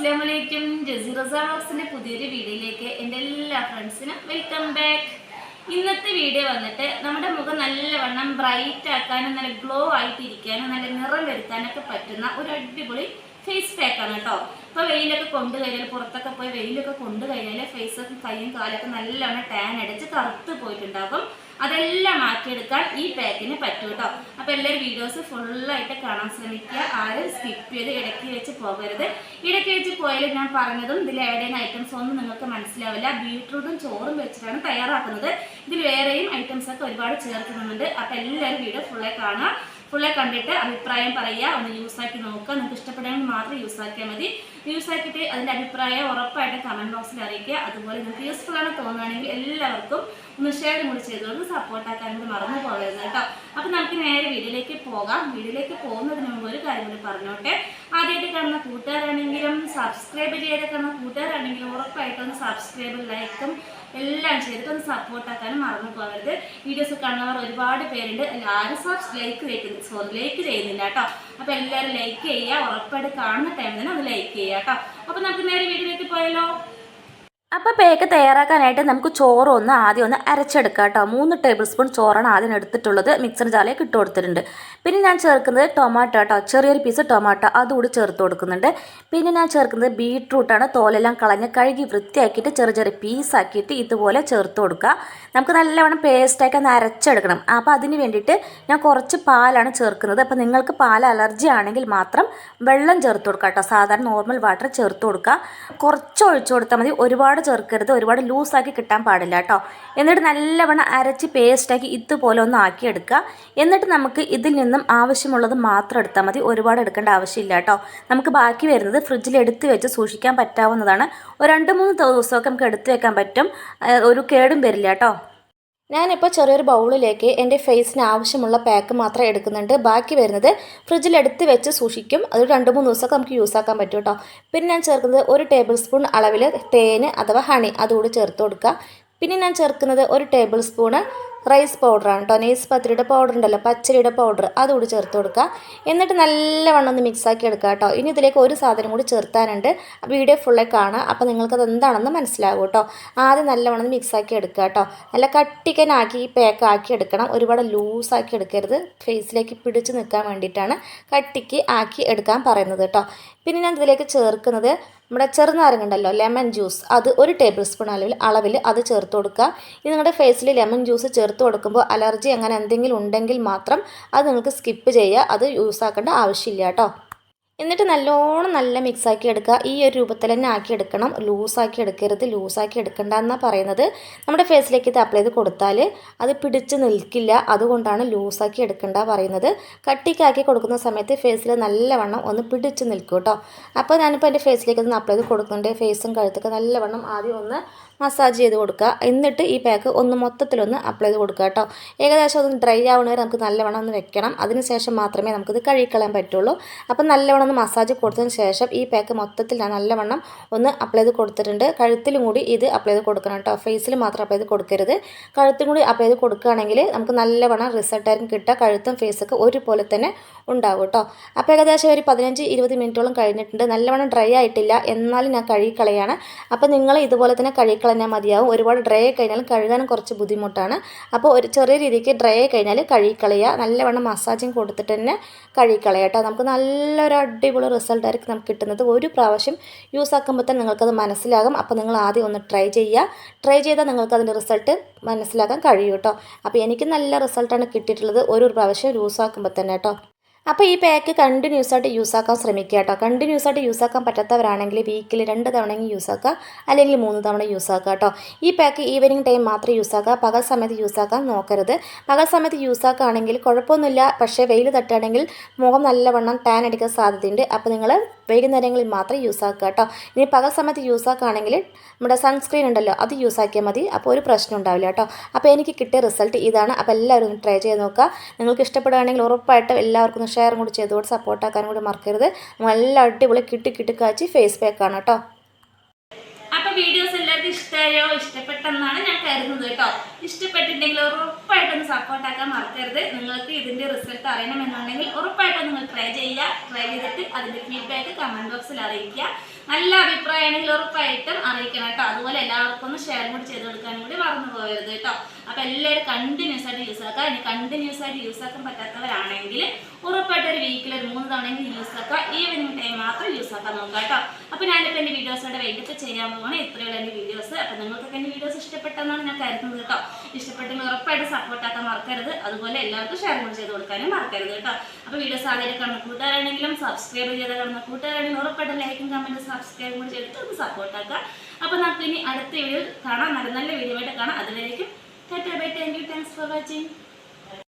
അസ്സാം വലൈക്കും ജസീർ ബോക്സിന്റെ പുതിയൊരു വീഡിയോയിലേക്ക് എന്റെ എല്ലാ ഫ്രണ്ട്സിനും വെൽക്കം ബാക്ക്. ഇന്നത്തെ വീഡിയോ വന്നിട്ട് നമ്മുടെ മുഖം നല്ലവണ്ണം ബ്രൈറ്റ് ആക്കാനും നല്ല ഗ്ലോ ആയിട്ടിരിക്കാനും നല്ല നിറം വരുത്താനൊക്കെ പറ്റുന്ന ഒരു അടിപൊളി ഫേസ് പാക്കാണ് കേട്ടോ. ഇപ്പോൾ വെയിലൊക്കെ കൊണ്ടു കഴിഞ്ഞാൽ പുറത്തൊക്കെ പോയി വെയിലൊക്കെ കൊണ്ടു കഴിഞ്ഞാൽ ഫേസ് കൈയും കാലൊക്കെ നല്ലവണ്ണം ടാൻ അടിച്ച് കറുത്ത് പോയിട്ടുണ്ടാകും. അതെല്ലാം മാറ്റിയെടുക്കാൻ ഈ പാക്കിന് പറ്റും കേട്ടോ. അപ്പോൾ എല്ലാവരും വീഡിയോസ് ഫുള്ളായിട്ട് കാണാൻ ശ്രമിക്കുക. ആരും സ്കിപ്പ് ചെയ്ത് ഇടയ്ക്ക് വെച്ച് പോകരുത്. ഇടയ്ക്ക് വെച്ച് പോയാലും ഞാൻ പറഞ്ഞതും ഇതിൽ ആഡ് ഐറ്റംസ് ഒന്നും നിങ്ങൾക്ക് മനസ്സിലാവില്ല. ബീട്രൂട്ടും ചോറും വെച്ചിട്ടാണ് തയ്യാറാക്കുന്നത്. ഇതിൽ വേറെയും ഐറ്റംസ് ഒക്കെ ഒരുപാട് ചേർക്കുന്നുണ്ട്. അപ്പോൾ എല്ലാവരും വീഡിയോ ഫുള്ളായി കാണുക. ഫുള്ളായി കണ്ടിട്ട് അഭിപ്രായം പറയുക. ഒന്ന് യൂസ് ആക്കി നോക്കുക. നിങ്ങൾക്ക് ഇഷ്ടപ്പെടുകയാണെങ്കിൽ മാത്രം യൂസ് ആക്കിയാൽ മതി. യൂസ് ആക്കിയിട്ട് അതിന്റെ അഭിപ്രായം ഉറപ്പായിട്ട് കമന്റ് ബോക്സിൽ അറിയിക്കുക. അതുപോലെ നിങ്ങൾക്ക് യൂസ്ഫുൾ ആണ് തോന്നുകയാണെങ്കിൽ എല്ലാവർക്കും ഒന്ന് ഷെയർ കൂടി ചെയ്തുകൊണ്ട് സപ്പോർട്ട് ആക്കാൻ കൂടി മറന്നു പോകരുത് കേട്ടോ. അപ്പോൾ നമുക്ക് നേരെ വീഡിയോയിലേക്ക് പോകാം. വീഡിയോയിലേക്ക് പോകുന്നതിന് മുമ്പ് ഒരു കാര്യം കൂടി പറഞ്ഞോട്ടെ. ആദ്യമായിട്ട് കാണുന്ന കൂട്ടുകാരാണെങ്കിലും സബ്സ്ക്രൈബ് ചെയ്ത് കാണുന്ന കൂട്ടുകാരാണെങ്കിലും ഉറപ്പായിട്ടൊന്ന് സബ്സ്ക്രൈബ് ലൈക്കും എല്ലാം ചെയ്തിട്ട് ഒന്ന് സപ്പോർട്ട് ആക്കാനും മറന്നു പോകരുത്. വീഡിയോസ് കാണുന്നവർ ഒരുപാട് പേരുണ്ട്. എല്ലാവരും സബ്സ് ലൈക്ക് ചെയ്യുന്നു. സോറി ലൈക്ക് ചെയ്യുന്നില്ല കേട്ടോ. അപ്പോൾ എല്ലാവരും ലൈക്ക് ചെയ്യുക. ഉറപ്പായിട്ട് കാണുന്ന ടൈമിൽ തന്നെ അത് ലൈക്ക് ചെയ്യുക കേട്ടോ. അപ്പോൾ നമുക്ക് നേരെ വീഡിയോയിലേക്ക് പോയാലോ? അപ്പോൾ പേക്ക് തയ്യാറാക്കാനായിട്ട് നമുക്ക് ചോറ് ഒന്ന് ആദ്യം ഒന്ന് അരച്ചെടുക്കാം കേട്ടോ. മൂന്ന് ടേബിൾ സ്പൂൺ ചോറാണ് ആദ്യം എടുത്തിട്ടുള്ളത്. മിക്സർ ചാലയിൽ ഇട്ട് കൊടുത്തിട്ടുണ്ട്. പിന്നെ ഞാൻ ചേർക്കുന്നത് ടൊമാറ്റോ കേട്ടോ ചെറിയൊരു പീസ് ടൊമാറ്റോ അതുകൂടി ചേർത്ത് കൊടുക്കുന്നുണ്ട്. പിന്നെ ഞാൻ ചേർക്കുന്നത് ബീട്രൂട്ടാണ് തോലെല്ലാം കളഞ്ഞ് കഴുകി വൃത്തിയാക്കിയിട്ട് ചെറിയ ചെറിയ പീസാക്കിയിട്ട് ഇതുപോലെ ചേർത്ത് കൊടുക്കുക. നമുക്ക് നല്ലവണ്ണം പേസ്റ്റാക്കി ഒന്ന് അരച്ചെടുക്കണം. അപ്പോൾ അതിന് വേണ്ടിയിട്ട് ഞാൻ കുറച്ച് പാലാണ് ചേർക്കുന്നത്. അപ്പോൾ നിങ്ങൾക്ക് പാൽ അലർജി ആണെങ്കിൽ മാത്രം വെള്ളം ചേർത്ത് കൊടുക്കുക കേട്ടോ. സാധാരണ നോർമൽ വാട്ടർ ചേർത്ത് കൊടുക്കുക. കുറച്ച് ഒഴിച്ചു കൊടുത്താൽ മതി. ഒരുപാട് ചേർക്കരുത് ഒരുപാട് ലൂസാക്കി കിട്ടാൻ പാടില്ല കേട്ടോ. എന്നിട്ട് നല്ലവണ്ണം അരച്ച് പേസ്റ്റാക്കി ഇതുപോലെ ഒന്ന് ആക്കിയെടുക്കുക. എന്നിട്ട് നമുക്ക് ഇതിൽ നിന്നും ആവശ്യമുള്ളത് മാത്രം എടുത്താൽ മതി. ഒരുപാട് എടുക്കേണ്ട ആവശ്യമില്ല കേട്ടോ. നമുക്ക് ബാക്കി വരുന്നത് ഫ്രിഡ്ജിൽ എടുത്ത് വെച്ച് സൂക്ഷിക്കാൻ പറ്റാവുന്നതാണ്. ഒരു രണ്ട് മൂന്ന് ദിവസമൊക്കെ നമുക്ക് എടുത്ത് വെക്കാൻ പറ്റും. ഒരു കേടും വരില്ല കേട്ടോ. ഞാനിപ്പോൾ ചെറിയൊരു ബൗളിലേക്ക് എന്റെ ഫേസിന് ആവശ്യമുള്ള പാക്ക് മാത്രം എടുക്കുന്നുണ്ട്. ബാക്കി വരുന്നത് ഫ്രിഡ്ജിൽ എടുത്ത് വെച്ച് സൂക്ഷിക്കും. അത് രണ്ട് മൂന്ന് ദിവസമൊക്കെ നമുക്ക് യൂസ് ആക്കാൻ പറ്റും കേട്ടോ. പിന്നെ ഞാൻ ചേർക്കുന്നത് ഒരു ടേബിൾ സ്പൂൺ അളവിൽ തേന് അഥവാ ഹണി അതുകൂടി ചേർത്ത് കൊടുക്കുക. പിന്നെ ഞാൻ ചേർക്കുന്നത് ഒരു ടേബിൾ സ്പൂണ് റൈസ് പൗഡറാണ് കേട്ടോ നെയ്സ് പത്തിരിയുടെ പൗഡർ ഉണ്ടല്ലോ പച്ചരിയുടെ പൗഡർ അതുകൂടി ചേർത്ത് കൊടുക്കുക. എന്നിട്ട് നല്ലവണ്ണം ഒന്ന് മിക്സാക്കി എടുക്കുക കേട്ടോ ഇനി ഇതിലേക്ക് ഒരു സാധനം കൂടി ചേർത്താനുണ്ട്. വീഡിയോ ഫുള്ളെ കാണുക അപ്പോൾ നിങ്ങൾക്കത് എന്താണെന്ന് മനസ്സിലാകും കേട്ടോ ആദ്യം നല്ലവണ്ണം ഒന്ന് മിക്സ് ആക്കി എടുക്കുക കേട്ടോ നല്ല കട്ടിക്കനാക്കി ഈ പാക്ക് ആക്കി എടുക്കണം. ഒരുപാട് ലൂസാക്കി എടുക്കരുത്. ഫേസിലേക്ക് പിടിച്ച് നിൽക്കാൻ വേണ്ടിയിട്ടാണ് കട്ടിക്ക് ആക്കി എടുക്കാൻ പറയുന്നത് കേട്ടോ പിന്നെ ഞാൻ ഇതിലേക്ക് ചേർക്കുന്നത് നമ്മുടെ ചെറുനാരങ്ങ ഉണ്ടല്ലോ ലെമൺ ജ്യൂസ് അത് ഒരു ടേബിൾ സ്പൂൺ അളവിൽ അളവിൽ അത് ചേർത്ത് കൊടുക്കുക. ഇനി നിങ്ങളുടെ ഫേസിൽ ലെമൺ ജ്യൂസ് ചേർത്ത് കൊടുക്കുമ്പോൾ അലർജി അങ്ങനെ എന്തെങ്കിലും ഉണ്ടെങ്കിൽ മാത്രം അത് നിങ്ങൾക്ക് സ്കിപ്പ് ചെയ്യുക. അത് യൂസ് ആക്കേണ്ട ആവശ്യമില്ല കേട്ടോ. എന്നിട്ട് നല്ലോണം നല്ല മിക്സാക്കി എടുക്കുക. ഈ ഒരു രൂപത്തിൽ തന്നെ ആക്കി എടുക്കണം. ലൂസാക്കി എടുക്കരുത്. ലൂസാക്കി എടുക്കണ്ട എന്നാണ് പറയുന്നത്. നമ്മുടെ ഫേസിലേക്ക് ഇത് അപ്ലൈ ചെയ്ത് കൊടുത്താൽ അത് പിടിച്ച് നിൽക്കില്ല. അതുകൊണ്ടാണ് ലൂസാക്കി എടുക്കണ്ട പറയുന്നത്. കട്ടിക്കാക്കി കൊടുക്കുന്ന സമയത്ത് ഫേസിൽ നല്ലവണ്ണം ഒന്ന് പിടിച്ച് നിൽക്കും കേട്ടോ അപ്പോൾ ഞാനിപ്പോൾ എന്റെ ഫേസിലേക്ക് ഒന്ന് അപ്ലൈ ചെയ്ത് കൊടുക്കുന്നുണ്ട്. ഫേസും കഴുത്തൊക്കെ നല്ലവണ്ണം ആദ്യം ഒന്ന് മസാജ് ചെയ്ത് കൊടുക്കുക. എന്നിട്ട് ഈ പാക്ക് ഒന്ന് മൊത്തത്തിലൊന്ന് അപ്ലൈ ചെയ്ത് കൊടുക്കുക കേട്ടോ. ഏകദേശം ഒന്ന് ഡ്രൈ ആവണ വരെ നമുക്ക് നല്ലവണ്ണം ഒന്ന് വെക്കണം. അതിനുശേഷം മാത്രമേ നമുക്കിത് കഴുകിക്കളയാൻ പറ്റുള്ളൂ. അപ്പം നല്ലവണ്ണം ഒന്ന് മസാജ് കൊടുത്തതിന് ശേഷം ഈ പാക്ക് മൊത്തത്തിൽ ഞാൻ നല്ലവണ്ണം ഒന്ന് അപ്ലൈ ചെയ്ത് കൊടുത്തിട്ടുണ്ട്. കഴുത്തിലും കൂടി ഇത് അപ്ലൈ ചെയ്ത് കൊടുക്കണം കേട്ടോ. ഫേസിൽ മാത്രം അപ്ലൈ ചെയ്ത് കൊടുക്കരുത്. കഴുത്തും കൂടി അപ്ലൈ ചെയ്ത് കൊടുക്കുകയാണെങ്കിൽ നമുക്ക് നല്ലവണ്ണം റിസൾട്ടായിരിക്കും കിട്ടുക. കഴുത്തും ഫേസൊക്കെ ഒരുപോലെ തന്നെ ഉണ്ടാവും കേട്ടോ. അപ്പോൾ ഏകദേശം ഒരു പതിനഞ്ച് ഇരുപത് മിനിറ്റോളം കഴിഞ്ഞിട്ടുണ്ട്. നല്ലവണ്ണം ഡ്രൈ ആയിട്ടില്ല. എന്നാലും ഞാൻ കഴുകിക്കളയാണ്. അപ്പോൾ നിങ്ങൾ ഇതുപോലെ തന്നെ കഴുകിക്കളഞ്ഞാൽ മതിയാവും. ഒരുപാട് ഡ്രൈ ആയി കഴിഞ്ഞാൽ കഴുകാനും കുറച്ച് ബുദ്ധിമുട്ടാണ്. അപ്പോൾ ഒരു ചെറിയ രീതിക്ക് ഡ്രൈ ആയി കഴിഞ്ഞാൽ കഴുകിക്കളയുക. നല്ലവണ്ണം മസാജിങ് കൊടുത്തിട്ട് തന്നെ കഴുകിക്കളയുക കേട്ടോ. നമുക്ക് നല്ലൊരു അടിപൊളി റിസൾട്ടായിരിക്കും നമുക്ക് കിട്ടുന്നത്. ഒരു പ്രാവശ്യം യൂസ് ആക്കുമ്പോൾ തന്നെ നിങ്ങൾക്കത് മനസ്സിലാകും. അപ്പോൾ നിങ്ങൾ ആദ്യം ഒന്ന് ട്രൈ ചെയ്യുക. ട്രൈ ചെയ്താൽ നിങ്ങൾക്ക് അതിന്റെ റിസൾട്ട് മനസ്സിലാക്കാൻ കഴിയും കേട്ടോ. അപ്പോൾ എനിക്ക് നല്ല റിസൾട്ടാണ് കിട്ടിയിട്ടുള്ളത്. ഒരു പ്രാവശ്യം യൂസ് ആക്കുമ്പോൾ തന്നെ കേട്ടോ. അപ്പോൾ ഈ പാക്ക് കണ്ടിന്യൂസ് ആയിട്ട് യൂസ് ആക്കാൻ ശ്രമിക്കുക കേട്ടോ. കണ്ടിന്യൂസ് ആയിട്ട് യൂസ് ആക്കാൻ പറ്റാത്തവരാണെങ്കിൽ വീക്കിൽ രണ്ട് തവണയെങ്കിലും യൂസ് ആക്കുക അല്ലെങ്കിൽ മൂന്ന് തവണ യൂസ് ആക്കുക കേട്ടോ. ഈ പാക്ക് ഈവനിങ് ടൈം മാത്രം യൂസ് ആക്കുക. പകൽ സമയത്ത് യൂസ് ആക്കാൻ നോക്കരുത്. പകൽ സമയത്ത് യൂസ് ആക്കുകയാണെങ്കിൽ കുഴപ്പമൊന്നുമില്ല. പക്ഷേ വെയിൽ തട്ടുകയാണെങ്കിൽ മുഖം നല്ലവണ്ണം ടാൻ അടിക്കാൻ സാധ്യതയുണ്ട്. അപ്പോൾ നിങ്ങൾ വൈകുന്നേരങ്ങളിൽ മാത്രം യൂസ് ആക്കുക കേട്ടോ. ഇനി പകൽ സമയത്ത് യൂസ് ആക്കുകയാണെങ്കിൽ നമ്മുടെ സൺസ്ക്രീൻ ഉണ്ടല്ലോ അത് യൂസ് ആക്കിയാൽ മതി. അപ്പോൾ ഒരു പ്രശ്നം ഉണ്ടാവില്ല കേട്ടോ. അപ്പോൾ എനിക്ക് കിട്ടിയ റിസൾട്ട് ഇതാണ്. അപ്പോൾ എല്ലാവരും ട്രൈ ചെയ്ത് നോക്കുക. നിങ്ങൾക്ക് ഇഷ്ടപ്പെടുകയാണെങ്കിൽ ഉറപ്പായിട്ടും എല്ലാവർക്കും ഷെയർ കൂടി ചെയ്തുകൊണ്ട് സപ്പോർട്ട് ആക്കാനും കൂടി മറക്കരുത്. നല്ല അടിപൊളി കിട്ടി കിട്ടി കാച്ചി ഫേസ് പാക്കാണ് കേട്ടോ. അപ്പൊ വീഡിയോസ് എല്ലാവർക്കും ഇഷ്ടമായോ ഇഷ്ടപ്പെട്ടെന്നാണ് ഞാൻ കരുതുന്നത് കേട്ടോ. ഇഷ്ടപ്പെട്ടിട്ടുണ്ടെങ്കിൽ ഉറപ്പായിട്ടൊന്ന് സപ്പോർട്ടാക്കാൻ മറക്കരുത്. നിങ്ങൾക്ക് ഇതിന്റെ റിസൾട്ട് അറിയണമെന്നുണ്ടെങ്കിൽ ഉറപ്പായിട്ടും നിങ്ങൾ ട്രൈ ചെയ്യുക. ട്രൈ ചെയ്തിട്ട് അതിന്റെ ഫീഡ്ബാക്ക് കമന്റ് ബോക്സിൽ അറിയിക്കുക. നല്ല അഭിപ്രായമാണെങ്കിൽ ഉറപ്പായിട്ടും അറിയിക്കണം കേട്ടോ. അതുപോലെ എല്ലാവർക്കും ഒന്ന് ഷെയർ കൂടി ചെയ്ത് കൊടുക്കാനും കൂടി മറന്നു പോകരുത് കേട്ടോ. അപ്പൊ എല്ലാവരും കണ്ടിന്യൂസ് ആയിട്ട് യൂസ് ആക്കുക. ഇനി കണ്ടിന്യൂസ് ആയിട്ട് യൂസ് ആക്കാൻ പറ്റാത്തവരാണെങ്കിൽ ഉറപ്പായിട്ട് ഒരു വീക്കിൽ ഒരു മൂന്ന് തവണയെങ്കിലും യൂസ് ആക്കുക. ഈവനിങ് ടൈം മാത്രം യൂസ് ആക്കാൻ നോക്കുക കേട്ടോ. അപ്പൊ ഞാനിപ്പോൾ എന്റെ വീഡിയോസോടെ വേണ്ടിയിട്ട് ചെയ്യാൻ പോവാണ്. ഇത്രയുള്ള എന്റെ വീഡിയോസ് അപ്പൊ നിങ്ങൾക്കൊക്കെ എന്റെ വീഡിയോസ് ഇഷ്ടപ്പെട്ടെന്നാണ് ഞാൻ കരുതുന്നത് കേട്ടോ. ഇഷ്ടപ്പെട്ടെങ്കിൽ ഉറപ്പായിട്ട് സപ്പോർട്ട് ആക്കാൻ മറക്കരുത്. അതുപോലെ എല്ലാവർക്കും ഷെയർ ചെയ്ത് കൊടുക്കാനും മറക്കരുത് കേട്ടോ. അപ്പൊ വീഡിയോസ് ആദ്യമായിട്ട് കാണുന്ന കൂട്ടുകാരാണെങ്കിലും സബ്സ്ക്രൈബ് ചെയ്ത് കാണുന്ന കൂട്ടുകാരാണെങ്കിലും ഉറപ്പായിട്ട് ലൈക്കും കമന്റും സബ്സ്ക്രൈബും കൂടി ചെയ്തിട്ട് സപ്പോർട്ട് ആക്കുക. അപ്പൊ നമുക്ക് ഇനി അടുത്ത വീഡിയോ കാണാം. നല്ല നല്ല വീഡിയോ ആയിട്ട് കാണാം. അതുവരേക്കും tata bye thank you thanks for watching